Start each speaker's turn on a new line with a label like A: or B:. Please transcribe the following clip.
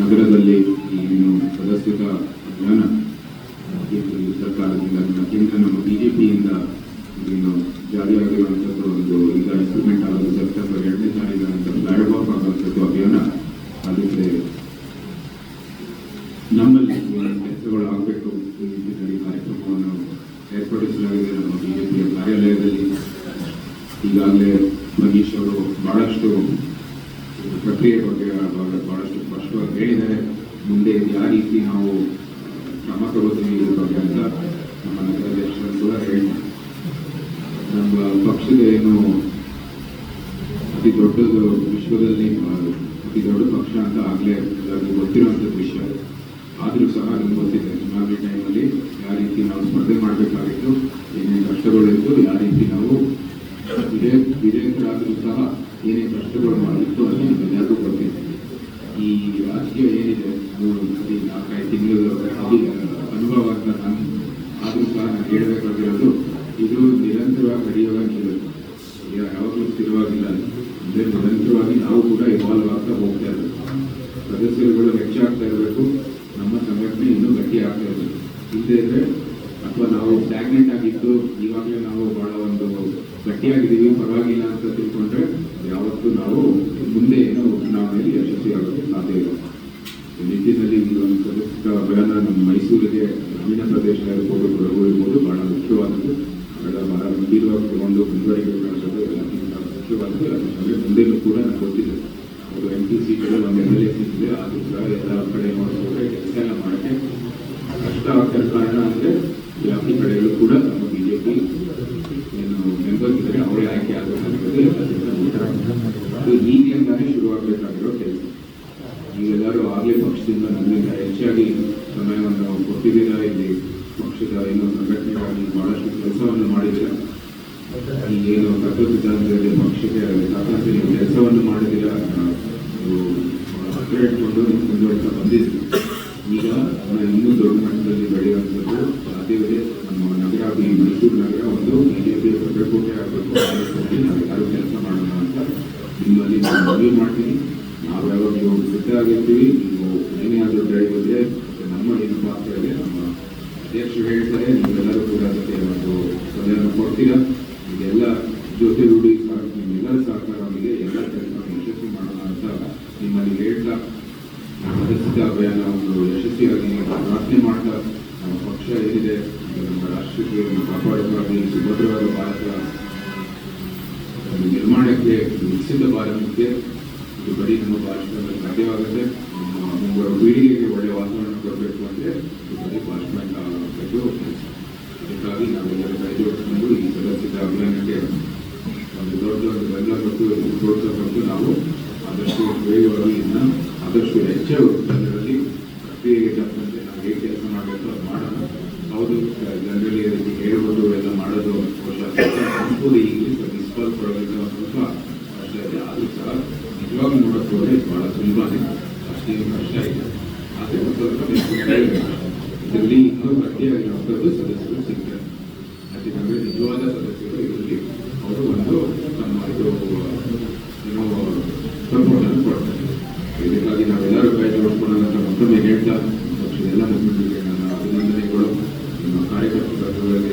A: ನಗರದಲ್ಲಿ ಏನು ಸದಸ್ಯತಾ ಅಭಿಯಾನ ಸರ್ಕಾರದಿಂದ ನಮ್ಮ ಬಿ ಜೆ ಪಿಯಿಂದ ಏನು ಜಾರಿಯಾಗಿರುವಂಥದ್ದು ಒಂದು ಈಗ ಇಂಪ್ಲಿಮೆಂಟ್ ಆಗೋದು ಸೆಪ್ಟೆಂಬರ್ ಎರಡನೇ ತಾರೀಕು ನಂತರ ಆಫ್ ಆಗುವಂಥದ್ದು ಅಭಿಯಾನ. ಅದಕ್ಕೆ ನಮ್ಮಲ್ಲಿ ಕೆಲಸಗಳು ಆಗಬೇಕು ಈ ನಿಟ್ಟಿನಲ್ಲಿ ಕಾರ್ಯಕ್ರಮವನ್ನು ಏರ್ಪಡಿಸಲಾಗಿದೆ ನಮ್ಮ ಬಿಜೆಪಿಯ ಕಾರ್ಯಾಲಯದಲ್ಲಿ. ಈಗಾಗಲೇ ಮನೀಶ್ ಅವರು ಬಹಳಷ್ಟು ಪ್ರಕ್ರಿಯೆ ಬಗ್ಗೆ ಹೇಳಿದ್ದಾರೆ, ಮುಂದೆ ಯಾವ ರೀತಿ ನಾವು ಕ್ರಮ ತಗೋತೀವಿ ಇದ್ರ ಬಗ್ಗೆ ಅಂತ ನಮ್ಮ ನಗರಾಧ್ಯಕ್ಷರು ಕೂಡ ಹೇಳಿದ್ದಾರೆ. ನಮ್ಮ ಪಕ್ಷದ ಏನು ಅತಿ ದೊಡ್ಡದು, ವಿಶ್ವದಲ್ಲಿ ಅತಿ ದೊಡ್ಡ ಪಕ್ಷ ಅಂತ ಆಗಲೇ ಎಲ್ಲರಿಗೂ ಗೊತ್ತಿರುವಂಥ ವಿಷಯ ಆದರೂ ಸಹ ನಮ್ಗೆ ಗೊತ್ತಿದೆ, ಚುನಾವಣೆ ಟೈಮಲ್ಲಿ ಯಾವ ರೀತಿ ನಾವು ಸ್ಪರ್ಧೆ ಮಾಡಬೇಕಾಗಿತ್ತು, ಏನೇನು ಕಷ್ಟಗಳಿತ್ತು ಯಾವ ರೀತಿ ನಾವು ವಿಜಯ ವಿಜೇತರಾದರೂ ಸಹ ಏನೇ ಕಷ್ಟಗಳು ಮಾಡಿತ್ತು ಅದು ಎಲ್ಲರಿಗೂ ಗೊತ್ತಿದೆ. ಹೇಳಬೇಕಾಗಿರೋದು ಇದು ನಿರಂತರವಾಗಿ ನಡೆಯುವ ನೀರು ಈಗ ಯಾವಾಗಲೂ ಸ್ಥಿರವಾಗಿಲ್ಲ ಅಂದರೆ ನಿರಂತರವಾಗಿ ನಾವು ಕೂಡ ಇವಾಲ್ವ್ ಆಗ್ತಾ ಹೋಗ್ತಾ ಇರಬೇಕು ಸದಸ್ಯರುಗಳು ಹೆಚ್ಚಾಗ್ತಾ ಇರಬೇಕು. ನಮ್ಮ ಸಂಘಟನೆ ಇನ್ನೂ ಗಟ್ಟಿ ಆಗ್ತಾ ಇರಬೇಕು ಹಿಂದೆ ಇದ್ರೆ ಅಥವಾ ನಾವು ಸ್ಟಾಗ್ನೆಂಟ್ ಆಗಿದ್ದು ಇವಾಗಲೇ ನಾವು ಬಹಳ ಒಂದು ಗಟ್ಟಿಯಾಗಿದ್ದೀವಿ, ಪರವಾಗಿಲ್ಲ ಅಂತ ತಿಳ್ಕೊಂಡ್ರೆ ಯಾವತ್ತೂ ನಾವು ಮುಂದೆ ಏನೋ ಚುನಾವಣೆಯಲ್ಲಿ ಯಶಸ್ವಿಯಾಗೋಕ್ಕೆ ಸಾಧ್ಯ ಇಲ್ಲ. ಈ ನಿಟ್ಟಿನಲ್ಲಿ ಈ ಒಂದು ಅಭಿಯಾನ ನಮ್ಮ ಮೈಸೂರಿಗೆ ಗ್ರಾಮೀಣ ಪ್ರದೇಶ ಇರ್ಬೋದು ಕೊಡಗು ಇರ್ಬೋದು ಬಹಳ ಮುಖ್ಯವಾದದ್ದು. ಬಹಳ ಬಹಳ ಗಂಭೀರವಾಗಿ ತಗೊಂಡು ಮುಂದುವರಿಕೆ ಎಲ್ಲಕ್ಕಿಂತ ಮುಖ್ಯವಾದದ್ದು. ಜೊತೆ ಮುಂದೆನೂ ಕೂಡ ನಾನು ಗೊತ್ತಿದೆ. ಅವರು ಎಂ ಪಿ ಸಿಗಳು ಒಂದು ಎಂ ಎಲ್ ಎ ಸಿಕ್ಕಿದೆ. ಆದರೂ ಕೂಡ ಎಲ್ಲ ಕಡೆ ನೋಡಿದ್ರೆ ಕೆಲಸ ಎಲ್ಲ ಮಾಡೋಕ್ಕೆ ಕಷ್ಟ ಆಗ್ತಿರೋ ಕಾರಣ ಅಂದರೆ ವ್ಯಾಪ್ತಿ ಕಡೆಗಳು ಕೂಡ ನಮ್ಮ ಪಿ ಏನು ಮೆಂಬರ್ಸ್ ಇದ್ದಾರೆ, ಅವರೇ ಆಯ್ಕೆ ಆಗಬೇಕಾಗಿರೋದು ಎಲ್ಲ ಕೆಲಸ ಅದು ಈಗಲಿಂದಾನೇ ಶುರುವಾಗಬೇಕಾಗಿರೋ ಕೆಲಸ. ನೀವೆಲ್ಲರೂ ಆಗಲೇ ಪಕ್ಷದಿಂದ ನನ್ನಿಂದ ಹೆಚ್ಚಾಗಿ ಸಮಯವನ್ನು ಕೊಟ್ಟಿದ್ದೀರಾ ಇಲ್ಲಿ? ಪಕ್ಷದ ಏನು ಸಂಘಟನೆಗಾಗಿ ಬಹಳಷ್ಟು ಕೆಲಸವನ್ನು ಮಾಡಿದ್ದೀರಾ? ಈ ಏನು ತತ್ವ ಸಿದ್ಧಾಂತದಲ್ಲಿ ಪಕ್ಷಕ್ಕೆ ಸಾಕಷ್ಟು ನೀವು ಕೆಲಸವನ್ನು ಮಾಡಿದ್ದೀರಾ? ನೀವು ಇಟ್ಕೊಂಡು ನೀವು ಮುಂದುವರಿತಾ ಬಂದಿದ್ದೀರಿ ಈಗ ನಾವು ಇನ್ನೂ ದೊಡ್ಡ ಮಟ್ಟದಲ್ಲಿ ಬೆಳೆಯುವಂಥದ್ದು ಸಾಧ್ಯವಿದೆ ನಮ್ಮ ನಗರ ಈ ಮೈಸೂರು ನಗರ ಒಂದು ಬಿಜೆಪಿಯ ಭದ್ರಕೋಟೆ ಆಗಬೇಕು. ನಾವು ಯಾರು ಕೆಲಸ ಮಾಡೋಣ ಅಂತ ನಿಮ್ಮಲ್ಲಿ ನಾನು ಮನವಿ ಮಾಡ್ತೀನಿ. ಯಾವಾಗ ನೀವು ಸಿದ್ಧ ಆಗಿರ್ತೀವಿ, ನೀವು ಏನೇ ಆದರೂ ಬೆಳೆಯೋದ್ರೆ ನಮ್ಮ ಏನು ಪಾತ್ರ ಇದೆ ನಮ್ಮ ಅಧ್ಯಕ್ಷರು ಹೇಳ್ತಾರೆ, ನೀವೆಲ್ಲರೂ ಕೂಡ ಅದಕ್ಕೆ ಒಂದು ಸಲಹೆಯನ್ನು ಕೊಡ್ತೀರಾ? ಇದೆಲ್ಲ ಜೊತೆ ರೂಢಿ ಸಹ- ನಿಮ್ಮೆಲ್ಲರ ಸಹಕಾರವಿದೆ ಎಲ್ಲ ಕೆಲಸವನ್ನು ಯಶಸ್ವಿ ಮಾಡೋಣ ಅಂತ ನಿಮ್ಮಲ್ಲಿ ಹೇಳ್ತಾ ಸದಸ್ಯತೆ ಅಭಿಯಾನ ಒಂದು ಯಶಸ್ವಿಯಾಗಿ ಪ್ರಾರ್ಥನೆ ಮಾಡ್ತಾ, ನಮ್ಮ ಪಕ್ಷ ಏನಿದೆ ನಮ್ಮ ರಾಷ್ಟ್ರಕ್ಕೆ ಕಾಪಾಡುವಾಗಿ ಸುಭದ್ರವಾದ ಭಾರತ ನಿರ್ಮಾಣಕ್ಕೆ ವಿಕಸಿತ ಭಾರತಕ್ಕೆ ಬರೀ ನಮ್ಮ ಭಾಷಣದಲ್ಲಿ ಸಾಧ್ಯವಾಗುತ್ತೆ ಮುಂಬರುವ ಪೀಳಿಗೆಗೆ ಒಳ್ಳೆಯ ವಾತಾವರಣ ಕೊಡಬೇಕು ಅಂದರೆ ಬರೀ ಭಾಷಣ ಆಗಬೇಕು ಅದಕ್ಕಾಗಿ ನಾವೆಲ್ಲರೂ ಕೈ ಜೋಡಿಸಿಕೊಂಡು ಈ ಸದಸ್ಯರ ಅಭಿಯಾನಕ್ಕೆ ಒಂದು ದೊಡ್ಡ ದೊಡ್ಡ ಬೆಂಬಲ ಕೊಟ್ಟು, ಪ್ರೋತ್ಸಾಹ ನಾವು ಆದಷ್ಟು ವೇಗವಾಗಿ ಇನ್ನು ಆದಷ್ಟು ಹೆಚ್ಚು ಜನರಲ್ಲಿ ಪ್ರಕ್ರಿಯೆಗೆ ತಕ್ಕಂತೆ ನಾವು ಹೇಗೆ ಕೆಲಸ ಮಾಡಬೇಕು ಅದು ಮಾಡೋಣ. ಹೌದು, ಜನರಲ್ಲಿ ಅದಕ್ಕೆ ಹೇಳ್ಬೋದು ಎಲ್ಲ ಮಾಡೋದು ಅನುಕೂಲ ಈಗ ಸ್ವಲ್ಪ ಇಸ್ಪಾಲ್ ಕೊಡಬೇಕು ಸ್ವಲ್ಪ ಕಷ್ಟ ಇದೆ ಆದರೂ ಸಹ ಇವಾಗ ನೋಡೋಕ್ಕೆ ಬಹಳ ಭಾಳ ಸುಲಭನೇ ಅಷ್ಟೇನು ಕಷ್ಟ ಇಲ್ಲ ಆದರೆ ಇದರಲ್ಲಿ ಇನ್ನೂ ಭರ್ತಿಯಾಗಿರುವಂಥದ್ದು ಸದಸ್ಯರು ಸಿಗ್ತಾರೆ. ನಮಗೆ ನಿಜವಾದ ಸದಸ್ಯರು ಇದರಲ್ಲಿ ಅವರು ಒಂದು ನಮ್ಮ ಇದು ಕೊಡ್ತಾರೆ. ಇದಕ್ಕಾಗಿ ನಾವೆಲ್ಲರೂ ಕೈ ಜೋಡಿಸ್ಕೊಳ್ಳೋಣ ಅಂತ ಮತ್ತೊಮ್ಮೆ ಹೇಳ್ತಾ ಪಕ್ಷದ ಎಲ್ಲ ಮುಖಂಡರಿಗೆ ನನ್ನ ಅಭಿನಂದನೆಗಳು. ನಿಮ್ಮ ಕಾರ್ಯಕರ್ತರಲ್ಲಿ